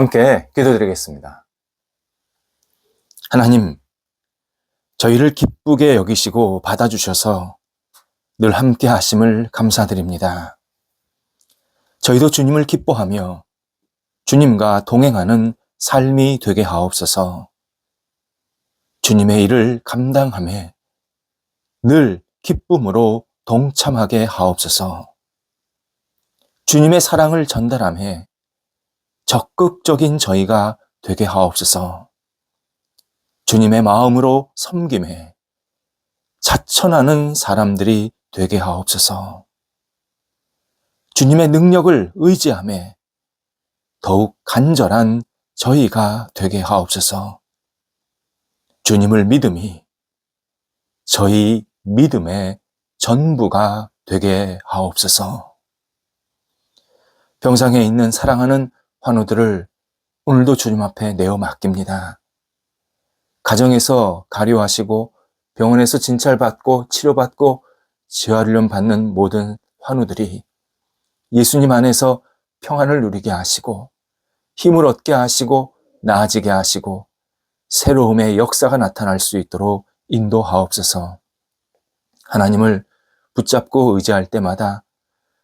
함께 기도드리겠습니다. 하나님, 저희를 기쁘게 여기시고 받아주셔서 늘 함께 하심을 감사드립니다. 저희도 주님을 기뻐하며 주님과 동행하는 삶이 되게 하옵소서. 주님의 일을 감당함에 늘 기쁨으로 동참하게 하옵소서. 주님의 사랑을 전달함에 적극적인 저희가 되게 하옵소서. 주님의 마음으로 섬김에 자천하는 사람들이 되게 하옵소서. 주님의 능력을 의지함에 더욱 간절한 저희가 되게 하옵소서. 주님을 믿음이 저희 믿음의 전부가 되게 하옵소서. 병상에 있는 사랑하는 환우들을 오늘도 주님 앞에 내어 맡깁니다. 가정에서 가료하시고 병원에서 진찰받고 치료받고 재활련 받는 모든 환우들이 예수님 안에서 평안을 누리게 하시고 힘을 얻게 하시고 나아지게 하시고 새로움의 역사가 나타날 수 있도록 인도하옵소서. 하나님을 붙잡고 의지할 때마다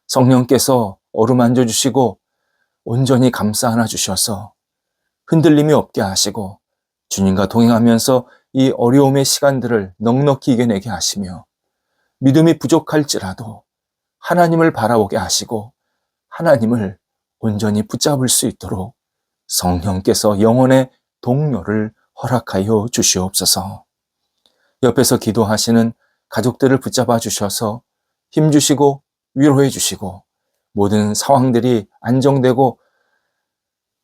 성령께서 어루만져 주시고 온전히 감싸 안아 주셔서 흔들림이 없게 하시고 주님과 동행하면서 이 어려움의 시간들을 넉넉히 이겨내게 하시며 믿음이 부족할지라도 하나님을 바라보게 하시고 하나님을 온전히 붙잡을 수 있도록 성령께서 영혼의 동료를 허락하여 주시옵소서. 옆에서 기도하시는 가족들을 붙잡아 주셔서 힘 주시고 위로해 주시고 모든 상황들이 안정되고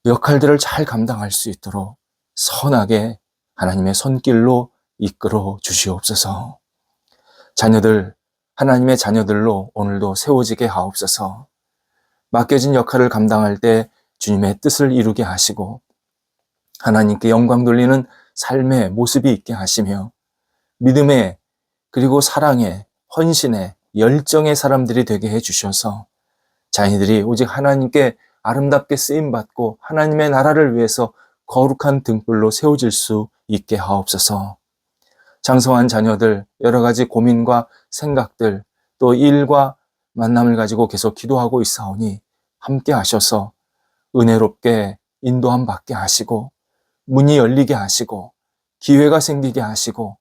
역할들을 잘 감당할 수 있도록 선하게 하나님의 손길로 이끌어 주시옵소서. 자녀들, 하나님의 자녀들로 오늘도 세워지게 하옵소서. 맡겨진 역할을 감당할 때 주님의 뜻을 이루게 하시고 하나님께 영광 돌리는 삶의 모습이 있게 하시며 믿음의 그리고 사랑의 헌신의 열정의 사람들이 되게 해 주셔서 자녀들이 오직 하나님께 아름답게 쓰임 받고 하나님의 나라를 위해서 거룩한 등불로 세워질 수 있게 하옵소서. 장성한 자녀들 여러 가지 고민과 생각들 또 일과 만남을 가지고 계속 기도하고 있사오니 함께 하셔서 은혜롭게 인도함 받게 하시고 문이 열리게 하시고 기회가 생기게 하시고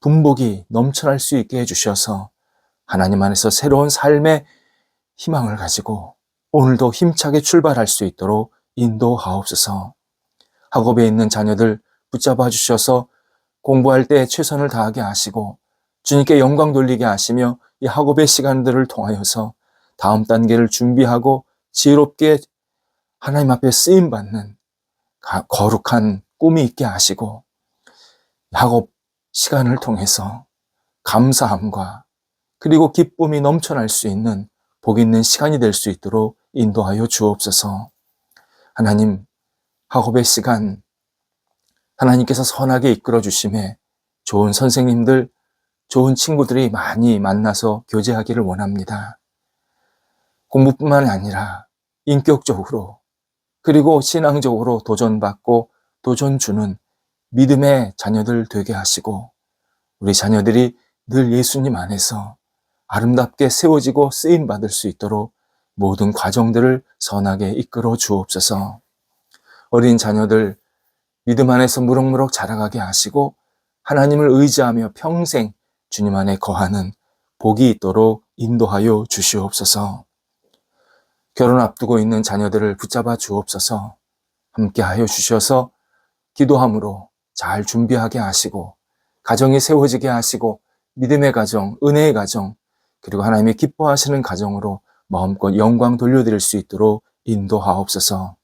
분복이 넘쳐날 수 있게 해주셔서 하나님 안에서 새로운 삶의 희망을 가지고 오늘도 힘차게 출발할 수 있도록 인도하옵소서. 학업에 있는 자녀들 붙잡아 주셔서 공부할 때 최선을 다하게 하시고 주님께 영광 돌리게 하시며 이 학업의 시간들을 통하여서 다음 단계를 준비하고 지혜롭게 하나님 앞에 쓰임 받는 거룩한 꿈이 있게 하시고 학업 시간을 통해서 감사함과 그리고 기쁨이 넘쳐날 수 있는 복 있는 시간이 될 수 있도록 인도하여 주옵소서. 하나님, 학업의 시간, 하나님께서 선하게 이끌어 주심에 좋은 선생님들, 좋은 친구들이 많이 만나서 교제하기를 원합니다. 공부뿐만 아니라 인격적으로 그리고 신앙적으로 도전받고 도전 주는 믿음의 자녀들 되게 하시고 우리 자녀들이 늘 예수님 안에서 아름답게 세워지고 쓰임 받을 수 있도록 모든 과정들을 선하게 이끌어 주옵소서. 어린 자녀들 믿음 안에서 무럭무럭 자라가게 하시고 하나님을 의지하며 평생 주님 안에 거하는 복이 있도록 인도하여 주시옵소서. 결혼 앞두고 있는 자녀들을 붙잡아 주옵소서. 함께 하여 주셔서 기도함으로 잘 준비하게 하시고 가정이 세워지게 하시고 믿음의 가정, 은혜의 가정, 그리고 하나님이 기뻐하시는 가정으로 마음껏 영광 돌려드릴 수 있도록 인도하옵소서.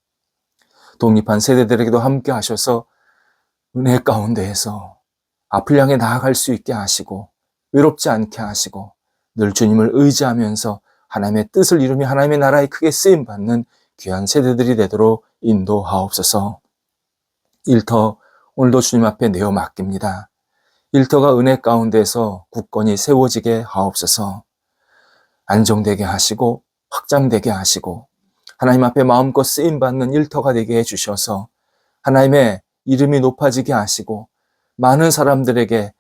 독립한 세대들에게도 함께 하셔서 은혜 가운데에서 앞을 향해 나아갈 수 있게 하시고 외롭지 않게 하시고 늘 주님을 의지하면서 하나님의 뜻을 이루며 하나님의 나라에 크게 쓰임 받는 귀한 세대들이 되도록 인도하옵소서. 일터 오늘도 주님 앞에 내어 맡깁니다. 일터가 은혜 가운데서 굳건히 세워지게 하옵소서. 안정되게 하시고 확장되게 하시고 하나님 앞에 마음껏 쓰임 받는 일터가 되게 해 주셔서 하나님의 이름이 높아지게 하시고 많은 사람들에게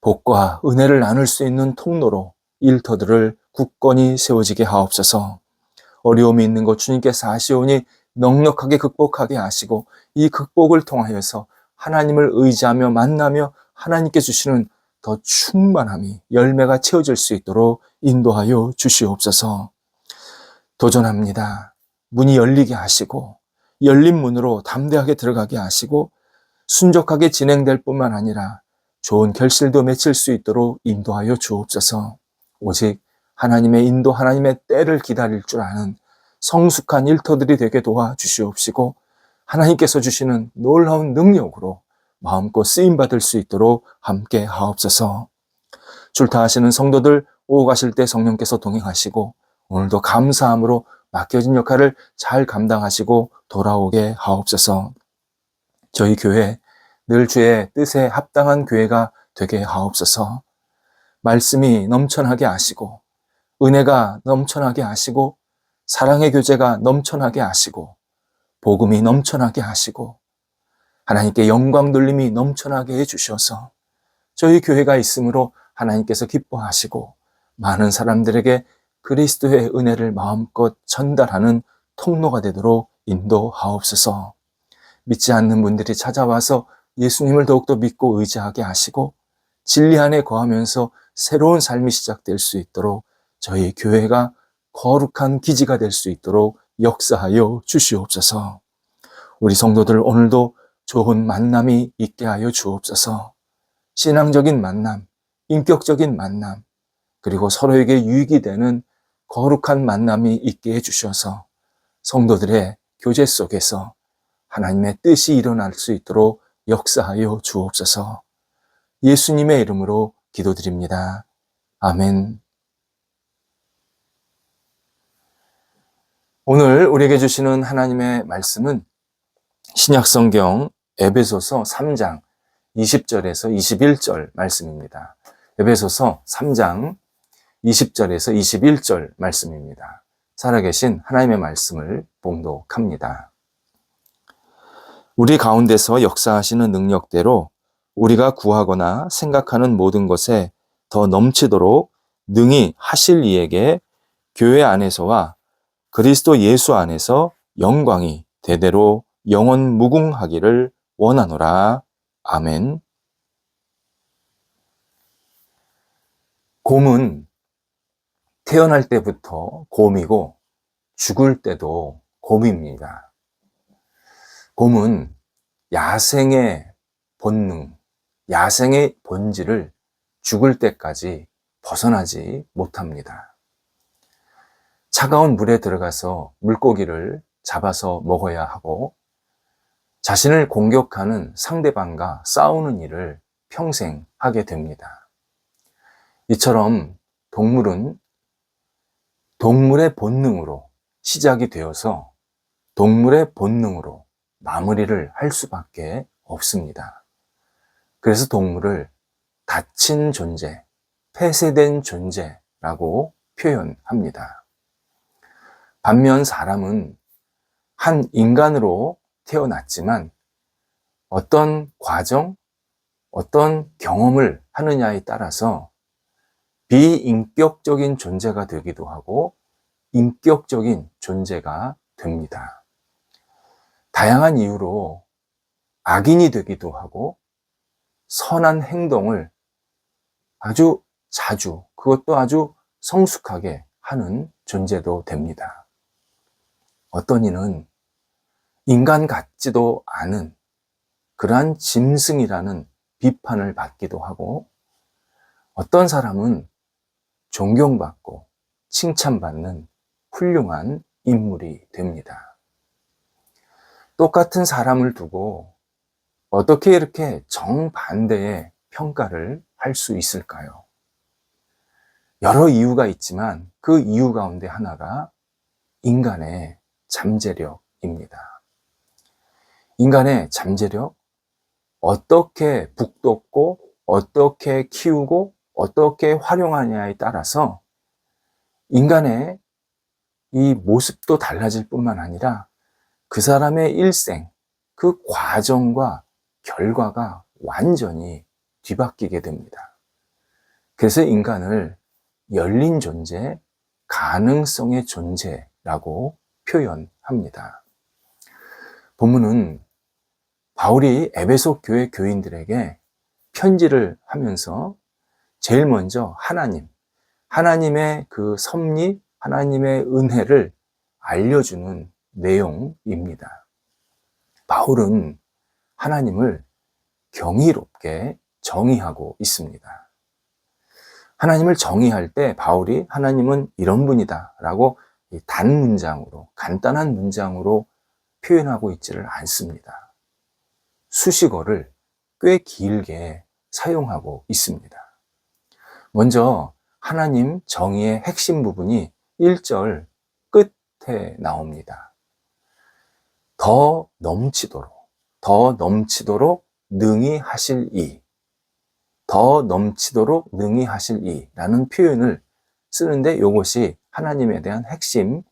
복과 은혜를 나눌 수 있는 통로로 일터들을 굳건히 세워지게 하옵소서. 어려움이 있는 것 주님께서 아시오니 넉넉하게 극복하게 하시고 이 극복을 통하여서 하나님을 의지하며 만나며 하나님께 주시는 더 충만함이 열매가 채워질 수 있도록 인도하여 주시옵소서. 도전합니다. 문이 열리게 하시고 열린 문으로 담대하게 들어가게 하시고 순적하게 진행될 뿐만 아니라 좋은 결실도 맺힐 수 있도록 인도하여 주옵소서. 오직 하나님의 인도, 하나님의 때를 기다릴 줄 아는 성숙한 일터들이 되게 도와 주시옵시고 하나님께서 주시는 놀라운 능력으로 마음껏 쓰임 받을 수 있도록 함께 하옵소서. 출타하시는 성도들 오고 가실 때 성령께서 동행하시고 오늘도 감사함으로 맡겨진 역할을 잘 감당하시고 돌아오게 하옵소서. 저희 교회 늘 주의 뜻에 합당한 교회가 되게 하옵소서. 말씀이 넘쳐나게 하시고 은혜가 넘쳐나게 하시고 사랑의 교제가 넘쳐나게 하시고 복음이 넘쳐나게 하시고 하나님께 영광 돌림이 넘쳐나게 해 주셔서 저희 교회가 있으므로 하나님께서 기뻐하시고 많은 사람들에게 그리스도의 은혜를 마음껏 전달하는 통로가 되도록 인도하옵소서. 믿지 않는 분들이 찾아와서 예수님을 더욱더 믿고 의지하게 하시고 진리 안에 거하면서 새로운 삶이 시작될 수 있도록 저희 교회가 거룩한 기지가 될 수 있도록 역사하여 주시옵소서. 우리 성도들 오늘도 좋은 만남이 있게 하여 주옵소서. 신앙적인 만남, 인격적인 만남, 그리고 서로에게 유익이 되는 거룩한 만남이 있게 해 주셔서 성도들의 교제 속에서 하나님의 뜻이 일어날 수 있도록 역사하여 주옵소서. 예수님의 이름으로 기도드립니다. 아멘. 오늘 우리에게 주시는 하나님의 말씀은 신약성경 에베소서 3장 20절에서 21절 말씀입니다. 에베소서 3장 20절에서 21절 말씀입니다. 살아계신 하나님의 말씀을 봉독합니다. 우리 가운데서 역사하시는 능력대로 우리가 구하거나 생각하는 모든 것에 더 넘치도록 능히 하실 이에게 교회 안에서와 그리스도 예수 안에서 영광이 대대로 영원 무궁하기를 원하노라. 아멘. 곰은 태어날 때부터 곰이고 죽을 때도 곰입니다. 곰은 야생의 본능, 야생의 본질을 죽을 때까지 벗어나지 못합니다. 차가운 물에 들어가서 물고기를 잡아서 먹어야 하고 자신을 공격하는 상대방과 싸우는 일을 평생 하게 됩니다. 이처럼 동물은 동물의 본능으로 시작이 되어서 동물의 본능으로 마무리를 할 수밖에 없습니다. 그래서 동물을 다친 존재, 폐쇄된 존재라고 표현합니다. 반면 사람은 한 인간으로 태어났지만 어떤 과정, 어떤 경험을 하느냐에 따라서 비인격적인 존재가 되기도 하고 인격적인 존재가 됩니다. 다양한 이유로 악인이 되기도 하고 선한 행동을 아주 자주, 그것도 아주 성숙하게 하는 존재도 됩니다. 어떤 이는 인간 같지도 않은 그러한 짐승이라는 비판을 받기도 하고 어떤 사람은 존경받고 칭찬받는 훌륭한 인물이 됩니다. 똑같은 사람을 두고 어떻게 이렇게 정반대의 평가를 할 수 있을까요? 여러 이유가 있지만 그 이유 가운데 하나가 인간의 잠재력입니다. 인간의 잠재력, 어떻게 북돋고, 어떻게 키우고, 어떻게 활용하냐에 따라서 인간의 이 모습도 달라질 뿐만 아니라 그 사람의 일생, 그 과정과 결과가 완전히 뒤바뀌게 됩니다. 그래서 인간을 열린 존재, 가능성의 존재라고 표현합니다. 본문은 바울이 에베소 교회 교인들에게 편지를 하면서 제일 먼저 하나님, 하나님의 그 섭리, 하나님의 은혜를 알려주는 내용입니다. 바울은 하나님을 경이롭게 정의하고 있습니다. 하나님을 정의할 때 바울이 하나님은 이런 분이다 라고 단 문장으로, 간단한 문장으로 표현하고 있지를 않습니다. 수식어를 꽤 길게 사용하고 있습니다. 먼저 하나님 정의의 핵심 부분이 1절 끝에 나옵니다. 더 넘치도록, 더 넘치도록 능히 하실 이, 더 넘치도록 능히 하실 이 라는 표현을 쓰는데 이것이 하나님에 대한 핵심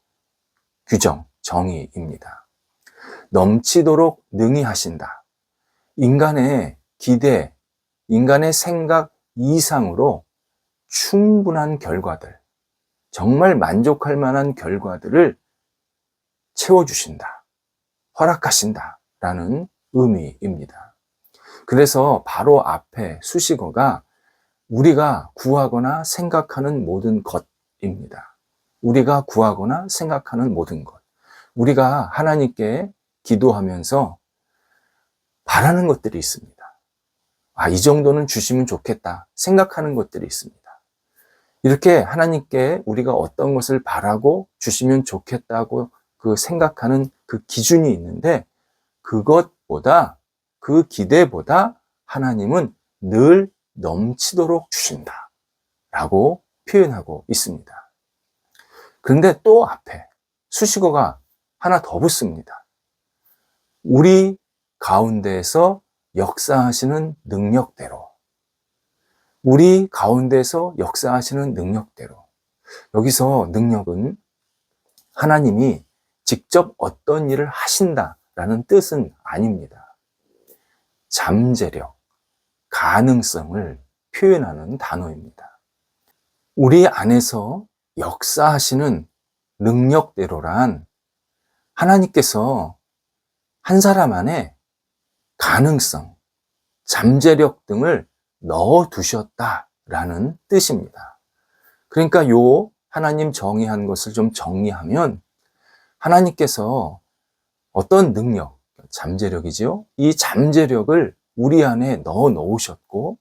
규정, 정의입니다. 넘치도록 능히 하신다. 인간의 기대, 인간의 생각 이상으로 충분한 결과들, 정말 만족할 만한 결과들을 채워주신다. 허락하신다. 라는 의미입니다. 그래서 바로 앞에 수식어가 우리가 구하거나 생각하는 모든 것입니다. 우리가 구하거나 생각하는 모든 것. 우리가 하나님께 기도하면서 바라는 것들이 있습니다. 아, 이 정도는 주시면 좋겠다 생각하는 것들이 있습니다. 이렇게 하나님께 우리가 어떤 것을 바라고 주시면 좋겠다고 그 생각하는 그 기준이 있는데 그것보다 그 기대보다 하나님은 늘 넘치도록 주신다. 라고 표현하고 있습니다. 그런데 또 앞에 수식어가 하나 더 붙습니다. 우리 가운데에서 역사하시는 능력대로 우리 가운데서 역사하시는 능력대로 여기서 능력은 하나님이 직접 어떤 일을 하신다라는 뜻은 아닙니다. 잠재력, 가능성을 표현하는 단어입니다. 우리 안에서 역사하시는 능력대로란 하나님께서 한 사람 안에 가능성, 잠재력 등을 넣어 두셨다라는 뜻입니다. 그러니까 요 하나님 정의한 것을 좀 정리하면 하나님께서 어떤 능력, 잠재력이지요? 이 잠재력을 우리 안에 넣어 놓으셨고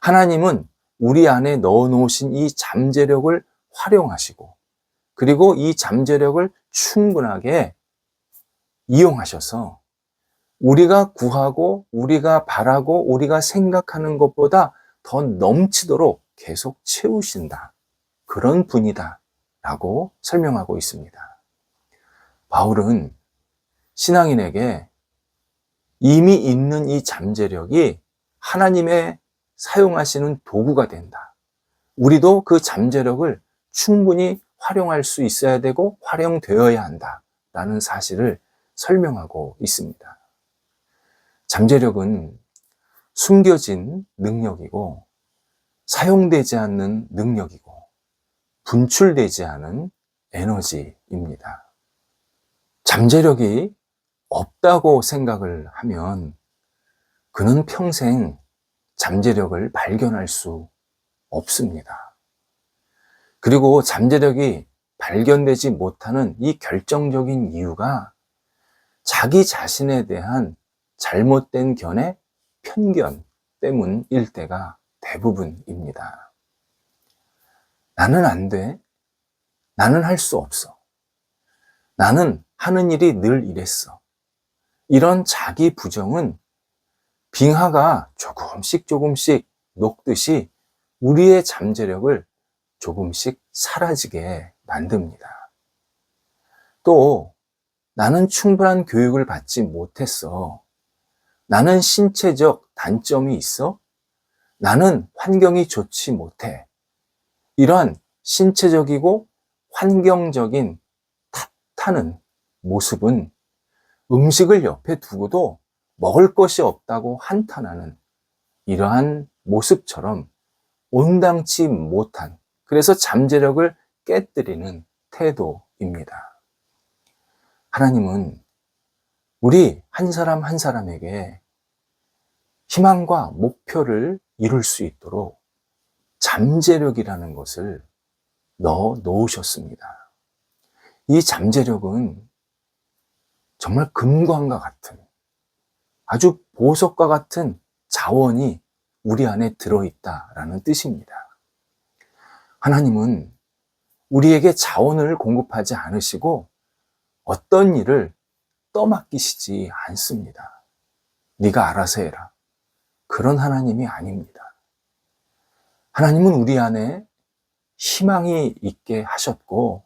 하나님은 우리 안에 넣어 놓으신 이 잠재력을 활용하시고 그리고 이 잠재력을 충분하게 이용하셔서 우리가 구하고 우리가 바라고 우리가 생각하는 것보다 더 넘치도록 계속 채우신다. 그런 분이다. 라고 설명하고 있습니다. 바울은 신앙인에게 이미 있는 이 잠재력이 하나님의 사용하시는 도구가 된다. 우리도 그 잠재력을 충분히 활용할 수 있어야 되고 활용되어야 한다. 라는 사실을 설명하고 있습니다. 잠재력은 숨겨진 능력이고 사용되지 않는 능력이고 분출되지 않은 에너지입니다. 잠재력이 없다고 생각을 하면 그는 평생 잠재력을 발견할 수 없습니다. 그리고 잠재력이 발견되지 못하는 이 결정적인 이유가 자기 자신에 대한 잘못된 견해, 편견 때문일 때가 대부분입니다. 나는 안 돼. 나는 할 수 없어. 나는 하는 일이 늘 이랬어. 이런 자기 부정은 빙하가 조금씩 조금씩 녹듯이 우리의 잠재력을 조금씩 사라지게 만듭니다. 또 나는 충분한 교육을 받지 못했어. 나는 신체적 단점이 있어? 나는 환경이 좋지 못해. 이러한 신체적이고 환경적인 애타는 모습은 음식을 옆에 두고도 먹을 것이 없다고 한탄하는 이러한 모습처럼 온당치 못한 그래서 잠재력을 깨뜨리는 태도입니다. 하나님은 우리 한 사람 한 사람에게 희망과 목표를 이룰 수 있도록 잠재력이라는 것을 넣어 놓으셨습니다. 이 잠재력은 정말 금광과 같은 아주 보석과 같은 자원이 우리 안에 들어있다라는 뜻입니다. 하나님은 우리에게 자원을 공급하지 않으시고 어떤 일을 떠맡기시지 않습니다. 네가 알아서 해라. 그런 하나님이 아닙니다. 하나님은 우리 안에 희망이 있게 하셨고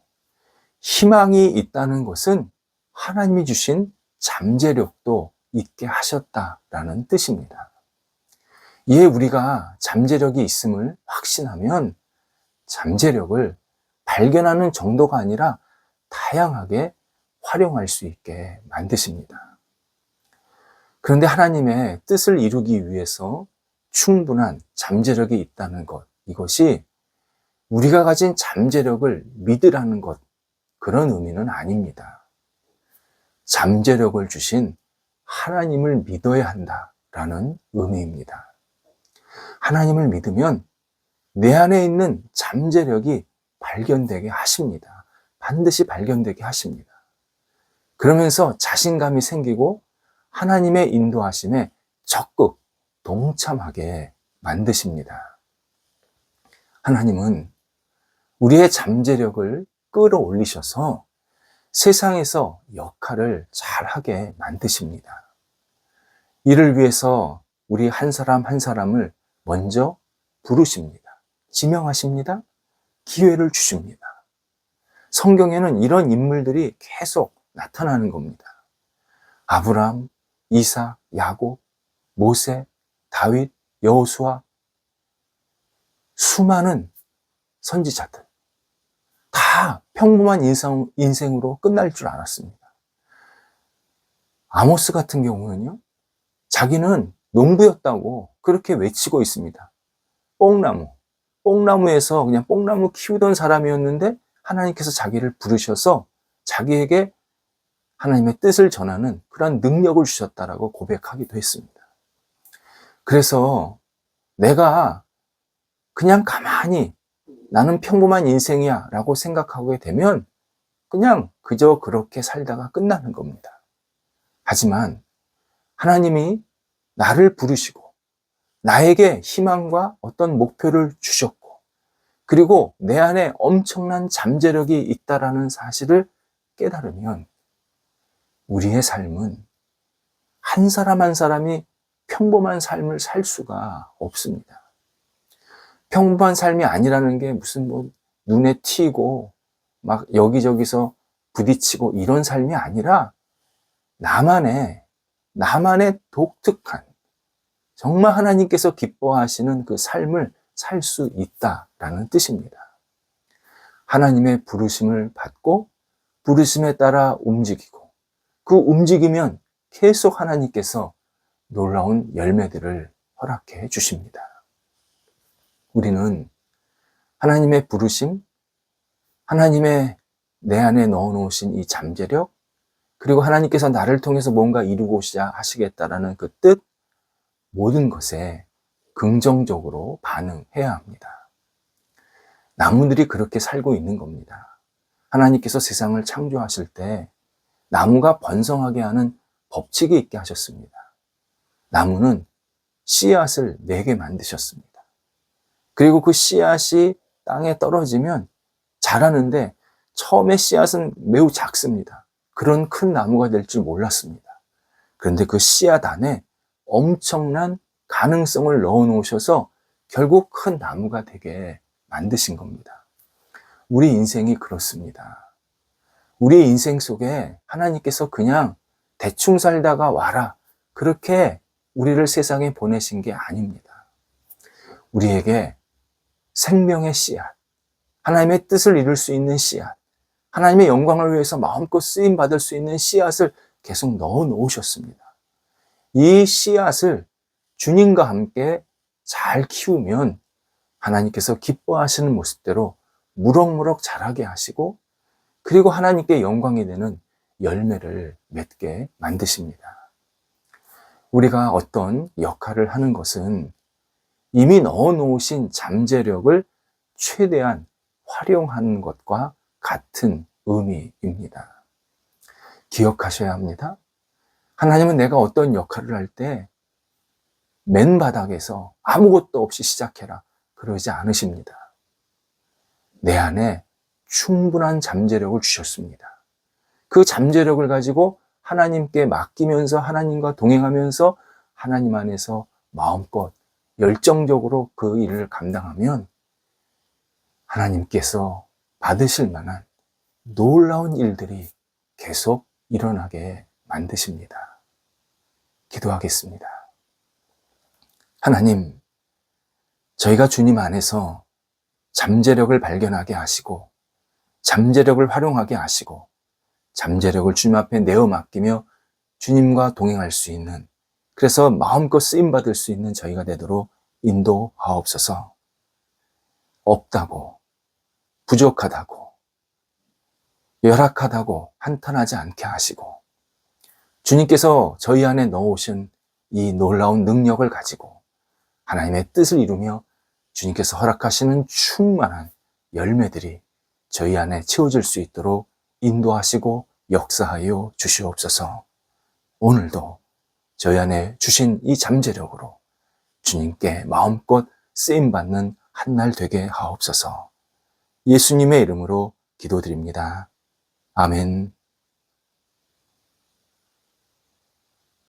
희망이 있다는 것은 하나님이 주신 잠재력도 있게 하셨다라는 뜻입니다. 이에 우리가 잠재력이 있음을 확신하면 잠재력을 발견하는 정도가 아니라 다양하게 활용할 수 있게 만드십니다. 그런데 하나님의 뜻을 이루기 위해서 충분한 잠재력이 있다는 것, 이것이 우리가 가진 잠재력을 믿으라는 것, 그런 의미는 아닙니다. 잠재력을 주신 하나님을 믿어야 한다라는 의미입니다. 하나님을 믿으면 내 안에 있는 잠재력이 발견되게 하십니다. 반드시 발견되게 하십니다. 그러면서 자신감이 생기고 하나님의 인도하심에 적극 동참하게 만드십니다. 하나님은 우리의 잠재력을 끌어올리셔서 세상에서 역할을 잘하게 만드십니다. 이를 위해서 우리 한 사람 한 사람을 먼저 부르십니다. 지명하십니다. 기회를 주십니다. 성경에는 이런 인물들이 계속 나타나는 겁니다. 아브람, 이사, 야곱, 모세, 다윗, 여호수아 수많은 선지자들 다 평범한 인생, 인생으로 끝날 줄 알았습니다. 아모스 같은 경우는요, 자기는 농부였다고 그렇게 외치고 있습니다. 뽕나무. 뽕나무에서 그냥 뽕나무 키우던 사람이었는데 하나님께서 자기를 부르셔서 자기에게 하나님의 뜻을 전하는 그런 능력을 주셨다라고 고백하기도 했습니다. 그래서 내가 그냥 가만히 나는 평범한 인생이야 라고 생각하게 되면 그냥 그저 그렇게 살다가 끝나는 겁니다. 하지만 하나님이 나를 부르시고 나에게 희망과 어떤 목표를 주셨고 그리고 내 안에 엄청난 잠재력이 있다라는 사실을 깨달으면 우리의 삶은 한 사람 한 사람이 평범한 삶을 살 수가 없습니다. 평범한 삶이 아니라는 게 무슨 뭐 눈에 튀고 막 여기저기서 부딪히고 이런 삶이 아니라 나만의 나만의 독특한 정말 하나님께서 기뻐하시는 그 삶을 살 수 있다라는 뜻입니다. 하나님의 부르심을 받고 부르심에 따라 움직이고 그 움직이면 계속 하나님께서 놀라운 열매들을 허락해 주십니다. 우리는 하나님의 부르심, 하나님의 내 안에 넣어 놓으신 이 잠재력, 그리고 하나님께서 나를 통해서 뭔가 이루고자 하시겠다라는 그 뜻, 모든 것에 긍정적으로 반응해야 합니다. 나무들이 그렇게 살고 있는 겁니다. 하나님께서 세상을 창조하실 때 나무가 번성하게 하는 법칙이 있게 하셨습니다. 나무는 씨앗을 내게 만드셨습니다. 그리고 그 씨앗이 땅에 떨어지면 자라는데 처음에 씨앗은 매우 작습니다. 그런 큰 나무가 될 줄 몰랐습니다. 그런데 그 씨앗 안에 엄청난 가능성을 넣어 놓으셔서 결국 큰 나무가 되게 만드신 겁니다. 우리 인생이 그렇습니다. 우리 인생 속에 하나님께서 그냥 대충 살다가 와라. 그렇게 우리를 세상에 보내신 게 아닙니다. 우리에게 생명의 씨앗, 하나님의 뜻을 이룰 수 있는 씨앗, 하나님의 영광을 위해서 마음껏 쓰임 받을 수 있는 씨앗을 계속 넣어 놓으셨습니다. 이 씨앗을 주님과 함께 잘 키우면 하나님께서 기뻐하시는 모습대로 무럭무럭 자라게 하시고 그리고 하나님께 영광이 되는 열매를 맺게 만드십니다. 우리가 어떤 역할을 하는 것은 이미 넣어 놓으신 잠재력을 최대한 활용하는 것과 같은 의미입니다. 기억하셔야 합니다. 하나님은 내가 어떤 역할을 할 때 맨 바닥에서 아무것도 없이 시작해라. 그러지 않으십니다. 내 안에 충분한 잠재력을 주셨습니다. 그 잠재력을 가지고 하나님께 맡기면서 하나님과 동행하면서 하나님 안에서 마음껏 열정적으로 그 일을 감당하면 하나님께서 받으실 만한 놀라운 일들이 계속 일어나게 만드십니다. 기도하겠습니다. 하나님, 저희가 주님 안에서 잠재력을 발견하게 하시고, 잠재력을 활용하게 하시고, 잠재력을 주님 앞에 내어 맡기며 주님과 동행할 수 있는, 그래서 마음껏 쓰임 받을 수 있는 저희가 되도록 인도하옵소서. 없다고, 부족하다고, 열악하다고 한탄하지 않게 하시고, 주님께서 저희 안에 넣으신 이 놀라운 능력을 가지고 하나님의 뜻을 이루며 주님께서 허락하시는 충만한 열매들이 저희 안에 채워질 수 있도록 인도하시고 역사하여 주시옵소서. 오늘도 저희 안에 주신 이 잠재력으로 주님께 마음껏 쓰임 받는 한 날 되게 하옵소서. 예수님의 이름으로 기도드립니다. 아멘.